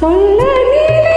சொல்ல நீ